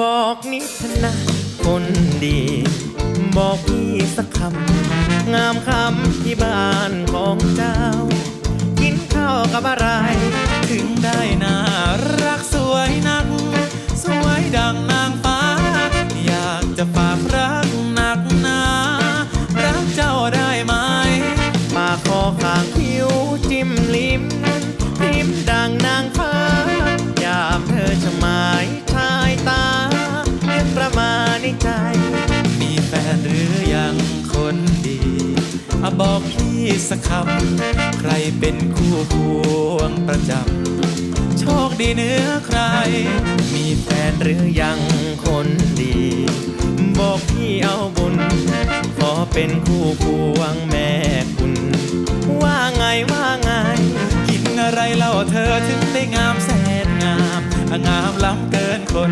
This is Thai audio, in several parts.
บอกนิทนะคนดี บอกพี่สักคำ งามคำที่บ้านของเจ้า กินข้าวกับอะไร อะบอกพี่สักคำ ใครเป็นคู่ควงประจำ โชคดีเหนื้อใคร มีแฟนหรือยังคนดี บอกพี่เอาบุญ ขอเป็นคู่ควงแม่คุณ ว่าไงว่าไง กินอะไรเล่าเธอถึงได้งามแสนงาม งามล้ำเกินคน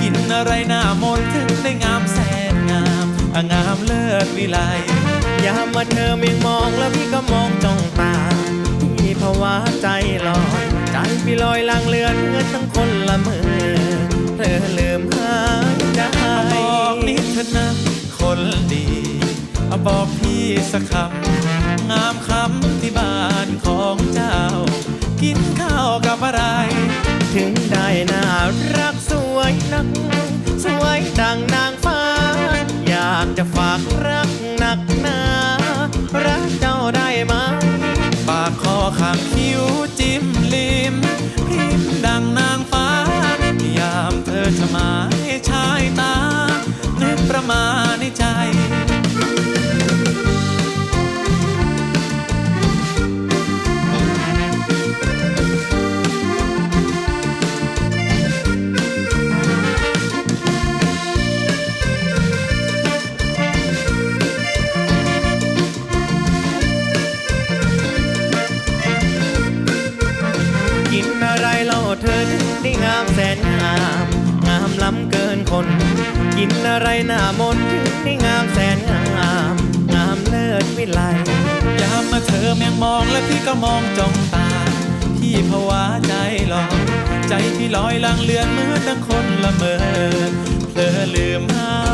กินอะไรหน้ามนถึงได้งามแสนงาม งามเลิศวิไล ยามมาเธอเมียงมองแล้วพี่ก็มองจ้องตาพี่ภาวะใจลอย ใจพี่ลอยลางเลือนเงินทั้งคนละเมือเธอลืมหายใจบอกนิดเถอะนะคนดีเอะบอกพี่สักคำงามคำที่บ้านของเจ้า กินข้าวกับอะไร ถึงได้น่ารักสวยนัก สวยดังนาง งามแสนงาม งามล้ำเกินคน กินอะไรหน้ามนถึงได้งามแสนงาม งามเลิศวิไลยามมาเธอแมงมองและพี่ก็มองจ้องตา พี่ภาวะใจลอยใจพี่ลอยลังเลือนเหมือนดังคนละเมอเพลอลืมหา